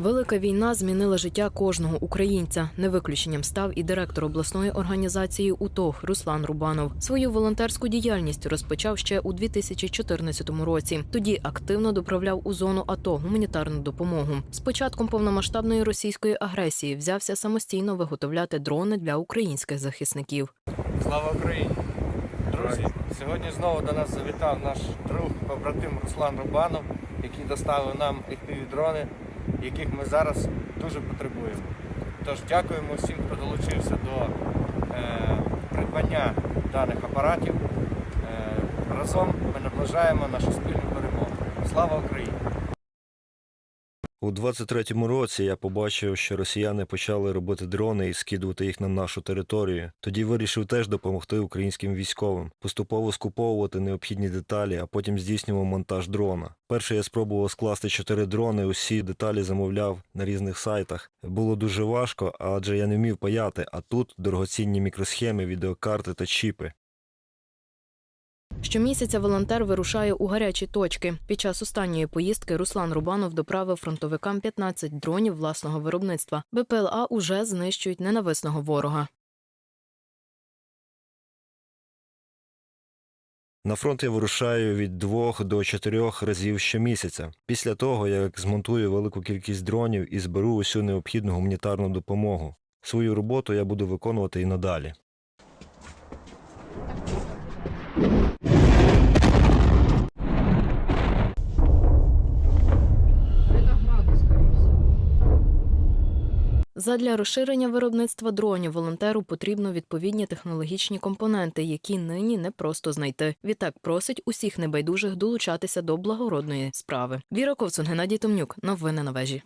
Велика війна змінила життя кожного українця. Не виключенням став і директор обласної організації УТОГ Руслан Рубанов. Свою волонтерську діяльність розпочав ще у 2014 році. Тоді активно доправляв у зону АТО гуманітарну допомогу. З початком повномасштабної російської агресії взявся самостійно виготовляти дрони для українських захисників. Слава Україні! Друзі, сьогодні знову до нас завітав наш друг, побратим Руслан Рубанов, який доставив нам fpv дрони, яких ми зараз дуже потребуємо. Тож дякуємо всім, хто долучився до е, придбання даних апаратів. Е, разом ми наближаємо нашу спільну перемогу. Слава Україні! У 23-му році я побачив, що росіяни почали робити дрони і скидувати їх на нашу територію. Тоді вирішив теж допомогти українським військовим, поступово скуповувати необхідні деталі, а потім здійснював монтаж дрона. Перше я спробував скласти чотири дрони, усі деталі замовляв на різних сайтах. Було дуже важко, адже я не вмів паяти, а тут дорогоцінні мікросхеми, відеокарти та чіпи. Щомісяця волонтер вирушає у гарячі точки. Під час останньої поїздки Руслан Рубанов доправив фронтовикам 15 дронів власного виробництва. БПЛА уже знищують ненависного ворога. На фронт я вирушаю від двох до чотирьох разів щомісяця. Після того, як змонтую велику кількість дронів і зберу усю необхідну гуманітарну допомогу. Свою роботу я буду виконувати і надалі. Задля розширення виробництва дронів волонтеру потрібно відповідні технологічні компоненти, які нині не просто знайти. Відтак просить усіх небайдужих долучатися до благородної справи. Віра Ковцун, Геннадій Томнюк. Новини на вежі.